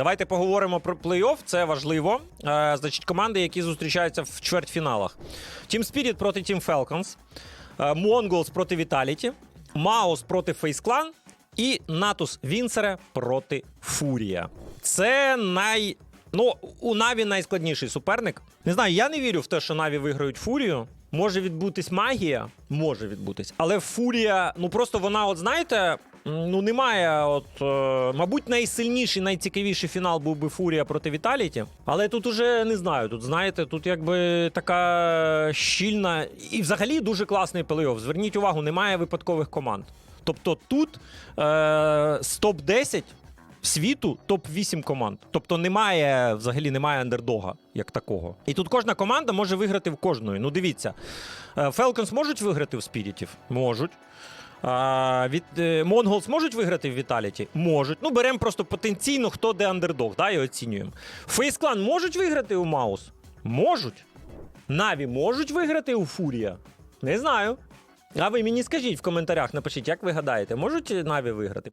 Давайте поговоримо про плей-офф. Це важливо. Е, значить, команди, які зустрічаються в чвертьфіналах. Team Spirit проти Team Falcons, е, Mongols проти Vitality, Маус проти Face Clan і Натус Вінсере проти Фурія. Це най. Ну, у Наві найскладніший суперник. Не знаю, я не вірю в те, що Наві виграють Фурію. Може відбутись магія, може відбутись. Але Фурія, ну просто вона, от знаєте, ну немає. От, е, мабуть, найсильніший, найцікавіший фінал був би Фурія проти Віталіті. Але тут уже не знаю. Тут знаєте, тут якби така щільна і взагалі дуже класний плей-офф. Зверніть увагу, немає випадкових команд. Тобто тут е, з топ-10 світу топ-8 команд. Тобто немає взагалі немає андердога як такого. І тут кожна команда може виграти в кожної. Ну дивіться, е, Falcons можуть виграти в Спірітів? Можуть. А, від е, Монголс можуть виграти в Віталіті? Можуть. Ну, беремо просто потенційно, хто де андердог, да, і оцінюємо. Clan можуть виграти у Маус? Можуть. Наві можуть виграти у Фурія? Не знаю. А ви мені скажіть в коментарях, напишіть, як ви гадаєте, можуть Наві виграти?